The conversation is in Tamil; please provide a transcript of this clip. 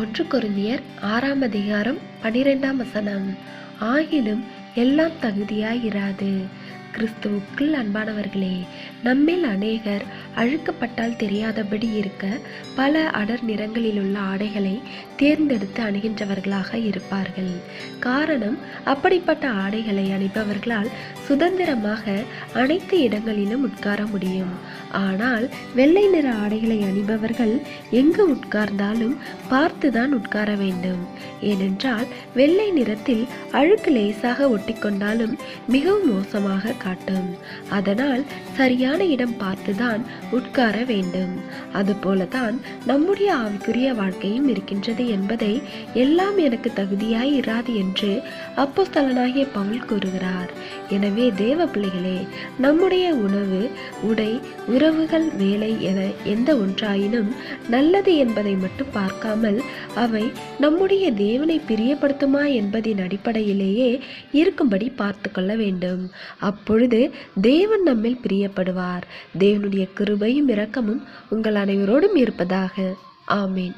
ஒன்று குருந்தியர் ஆறாம் அதிகாரம் பனிரெண்டாம் வசனம். ஆகினும் எல்லாம் தகுதியாயிராது. கிறிஸ்துவுக்குள் அன்பானவர்களே நம்மில் அநேகர் அழுக்கப்பட்டால் தெரியாதபடி இருக்க பல அடர் நிறங்களில் உள்ள ஆடைகளை தேர்ந்தெடுத்து அணுகின்றவர்களாக இருப்பார்கள். காரணம் அப்படிப்பட்ட ஆடைகளை அணிபவர்களால் சுதந்திரமாக அனைத்து இடங்களிலும் உட்கார முடியும். ஆனால் வெள்ளை நிற ஆடைகளை அணிபவர்கள் எங்கு உட்கார்ந்தாலும் பார்த்துதான் உட்கார வேண்டும். ஏனென்றால் வெள்ளை நிறத்தில் அழுக்கு லேசாக ஒட்டிக்கொண்டாலும் மிகவும் மோசமாக காட்டும். அதனால் சரியான இடம் பார்த்துதான் உட்கார வேண்டும். அதுபோலதான் நம்முடைய ஆவிக்குரிய வாழ்க்கையும் இருக்கின்றது என்பதை எல்லாம் எனக்கு தகுதியாய் இராது என்று அப்போஸ்தலனாகிய பவுல் கூறுகிறார். எனவே தேவ பிள்ளைகளே நம்முடைய உணவு உடை உறவுகள் வேலை என எந்த ஒன்றாயினும் நல்லது என்பதை மட்டும் பார்க்காமல் அவை நம்முடைய தேவனை பிரியப்படுத்துமா என்பதின் அடிப்படையிலேயே இருக்கும்படி பார்த்து கொள்ள வேண்டும். அப்பொழுது தேவன் நம்மில் பிரியப்படுவார். தேவனுடைய கிருபையும் இரக்கமும் உங்கள் அனைவரோடும் இருப்பதாக. ஆமீன்.